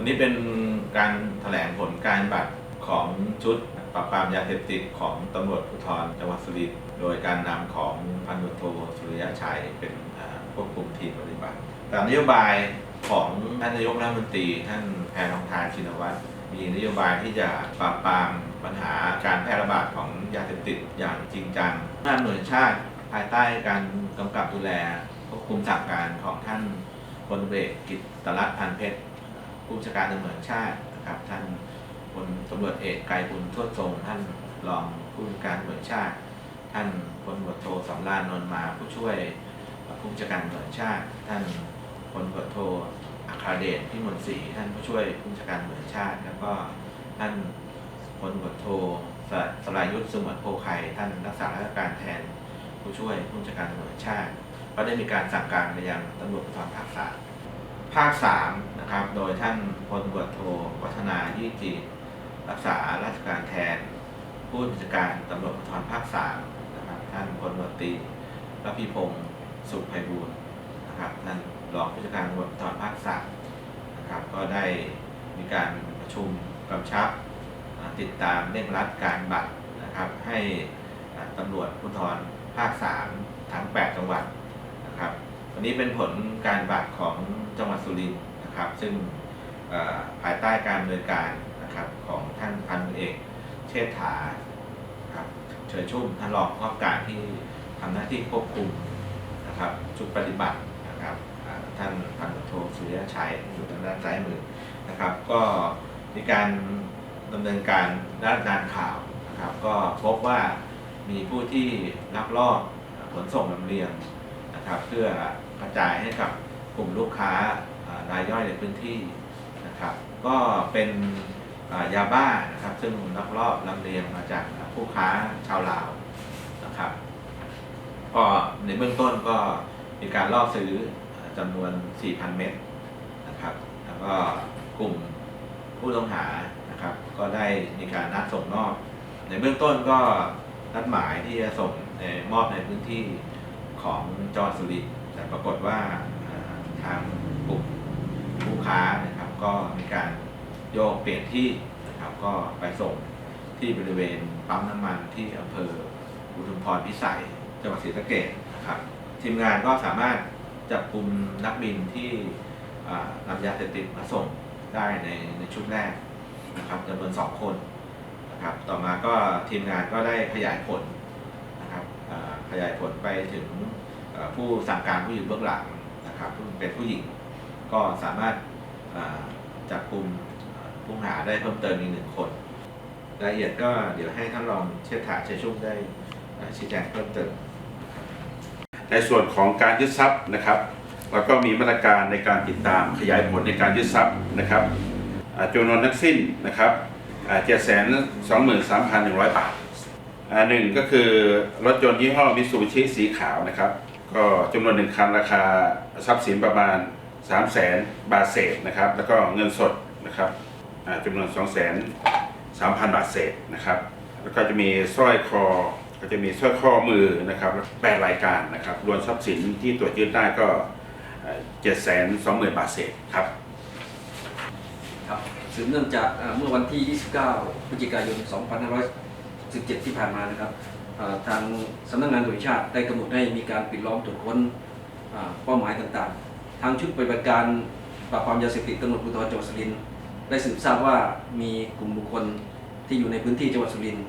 วันนี้เป็นการแถลงผลการบัตรของชุดปราบปรามยาเสพติดของตำรวจภูธรจังหวัดสุรินทร์โดยการนำของพันตำรวจโทสุริยะชัยเป็นควบคุมทีมปฏิบัติตามนโยบายของท่านนายกรัฐมนตรีท่านแพทองทานชินวัตรมีนโยบายที่จะปราบปรามปัญหาการแพร่ระบาดของยาเสพติดอย่างจริงจังหน้าหน่วยชาติภายใต้การกำกับดูแลควบคุมสั่งการของท่านพลเอกกิตตรัตน์พันเพชร ผู้บัญชาการตำรวจชาตินะครับท่านพลตำรวจเอกไกรบุญทวดทรงท่านรองผู้บัญชาการตำรวจชาติ ท่านพลตำรวจโทสำรานนนท์มาผู้ช่วยผู้บัญชาการตำรวจชาติ ท่านพลตำรวจโทอัครเดชพิมลศรีท่านผู้ช่วยผู้บัญชาการตำรวจชาติ แล้วก็ท่านพลตำรวจโทสสรายุทธสมวนโพไข่ท่านรักษาราชการแทนผู้ช่วยผู้บัญชาการตำรวจชาติ ก็ได้มีการสั่งการไปยังตำรวจภูธรภาคสาม ภาค3นะครับ โดยท่านพลตำรวจโทวัฒนายี่จีรักษาราชการแทน ผู้บัญชาการตำรวจภูธรภาค3นะครับท่านพลตำรวจตรีรพีพงศ์สุขไพบูลนะครับท่านรองผู้จัดการตำรวจภูธรภาค3นะครับก็ได้มีการประชุมกำชับติดตามเร่งรัดการบัตรนะครับให้ตำรวจภูธรภาค 3 ทั้ง 8 จังหวัดนะครับ วันนี้เป็นผลการบัตรของจังหวัดสุรินทร์นะครับ ซึ่งภายใต้การดำเนินการนะครับของท่านพันเอกเชษฐาครับเชิญชุ่มท่านรองผู้กำกับการที่ทำหน้าที่ควบคุมนะครับชุดปฏิบัตินะครับท่านพันโทสุริยชัยอยู่ทางด้านซ้ายมือนะครับ ก็มีการดำเนินการด้านการข่าวนะครับ ก็พบว่ามีผู้ที่ลักลอบขนส่งลำเลียง นะครับเพื่อกระจายให้กับกลุ่มลูกค้ารายย่อยในพื้นที่นะครับ ก็เป็นยาบ้านะครับ ซึ่งลักลอบลำเลียงมาจากผู้ค้าชาวลาวนะครับก็ในเบื้องต้นก็มีการล่อซื้อจำนวน 4,000 เม็ดนะครับ แล้วก็กลุ่มผู้ต้องหานะครับ ก็ได้มีการนัดส่งนอก ในเบื้องต้นก็นัดหมายที่จะส่งมอบในพื้นที่ ของจอห์สุริทแต่ปรากฏว่าทางกลุ่มผู้ค้านะครับก็มีการโยกเปลี่ยนที่นะครับก็ไปส่งที่บริเวณปั๊มน้ำมันที่อำเภออุทุมพรพิสัยจังหวัดศรีสะเกษนะครับทีมงานก็สามารถจับกลุ่มนักบินที่นำยาเสพติดมาส่งได้ในในชุดแรกนะครับจำนวนสองคนนะครับต่อมาก็ทีมงานก็ได้ขยายผลน ขยายผลไปถึงผู้สั่งการผู้อยู่เบื้องหลังนะครับซึ่งเป็นผู้หญิงก็สามารถจับกลุ่มผู้หาได้เพิ่มเติมอีกหนึ่งคน รายละเอียดก็เดี๋ยวให้ท่านรองเชษฐาเชยชุ่มได้ชี้แจงเพิ่มเติม ในส่วนของการยึดทรัพย์นะครับแล้วก็มีมาตรการในการติดตามขยายผลในการยึดทรัพย์นะครับจำนวนทั้งสิ้นนะครับเจ็ดแสนสองหมื่นสามพันหนึ่งร้อยบาท หนึ่งก็คือรถยนต์ยี่ห้อมิตซูบิชิสีขาวนะครับ ก็จำนวนหนึ่งคันราคาทรัพย์สินประมาณ 3 0 0แสนบาทเศษนะครับ แล้วก็เงินสดนะครับอ่าจำนวน2 0 0 0 0 0 บาทเศษนะครับ แล้วก็จะมีสร้อยคอ ก็จะมีสร้อยข้อมือนะครับแปดรายการนะครับ รวมทรัพย์สินที่ตรวจยึดได้ก็เจ็ดแสนสองหมื่นบาทเศษครับครับสืบเนื่องจากเมื่อวันที่ 29 พฤศจิกายน 17 ที่ผ่านมานะครับทางสำนักงานตำรวจชาติได้กำหนดให้มีการปิดล้อมตรวจค้นเป้าหมายต่างๆ ทางชุดปฏิบัติการปราบปรามยาเสพติดตำรวจภูธรจังหวัดสุรินทร์ได้สืบทราบว่ามีกลุ่มบุคคลที่อยู่ในพื้นที่จังหวัดสุรินทร์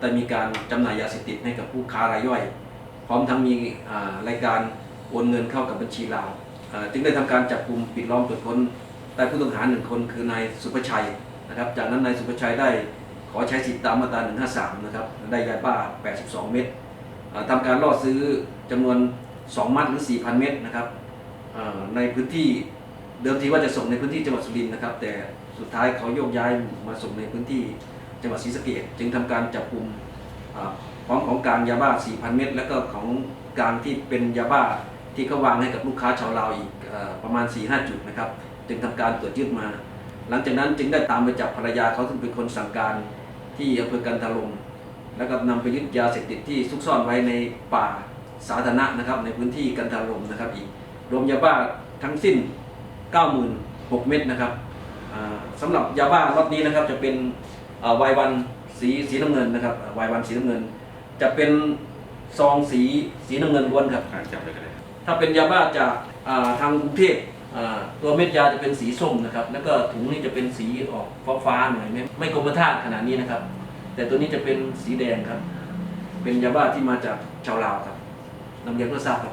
ได้มีการจำหน่ายยาเสพติดให้กับผู้ค้ารายย่อย พร้อมทั้งมีรายการโอนเงินเข้ากับบัญชีลาวเอ่อจึงได้ทำการจับกลุ่มปิดล้อมตรวจค้นได้ผู้ต้องหาหนึ่งคนคือนายสุภชัยนะครับ จากนั้นนายสุภชัยได้ ขอใช้สิทธิตามมาตรา 153 นะครับ ได้ยาบ้า 82 เม็ดอ่าทำการล่อซื้อจำนวน 2 มัดหรือ 4,000 เม็ดนะครับในพื้นที่เดิมทีว่าจะส่งในพื้นที่จังหวัดสุรินทร์นะครับ แต่สุดท้ายเขาโยกย้ายมาส่งในพื้นที่จังหวัดศรีสะเกษจึงทำการจับกลุ่มพร้อมของกลารยาบ้า 4,000 เม็ดแล้วก็ของกลารที่เป็นยาบ้าที่เขาวางให้กับลูกค้าชาวลาวอีกอประมาณ 4-5 จุดนะครับ จึงทำการตรวจยึดมา หลังจากนั้นจึงได้ตามไปจับภรรยาเขาซึ่งเป็นคนสั่งการ ที่อำเภอกันทาลมแล้วก็นำไปยึดยาเสพติดที่ซุกซ่อนไว้ในป่าสาธารณะนะครับในพื้นที่กันทาลมนะครับอีกรวมยาบ้าทั้งสิ้น 96,000เม็ดนะครับอ่าสำหรับยาบ้ารอบนี้นะครับจะเป็นวายวันสีสีน้ำเงินนะครับวายวันสีน้ำเงิน จะเป็นซองสีสีน้ำเงินล้วนครับอ่าจับเลยก็ได้ถ้าเป็นยาบ้าจากอ่าทางกรุงเทพอ่า ตัวเม็ดยาจะเป็นสีส้มนะครับ แล้วก็ถุงนี่จะเป็นสีออกฟ้าๆหน่อยไม่ไม่กรมธาตุขนาดนี้นะครับ แต่ตัวนี้จะเป็นสีแดงครับ เป็นยาบ้าที่มาจากชาวลาวครับนำเรียนเพื่อทราบครับ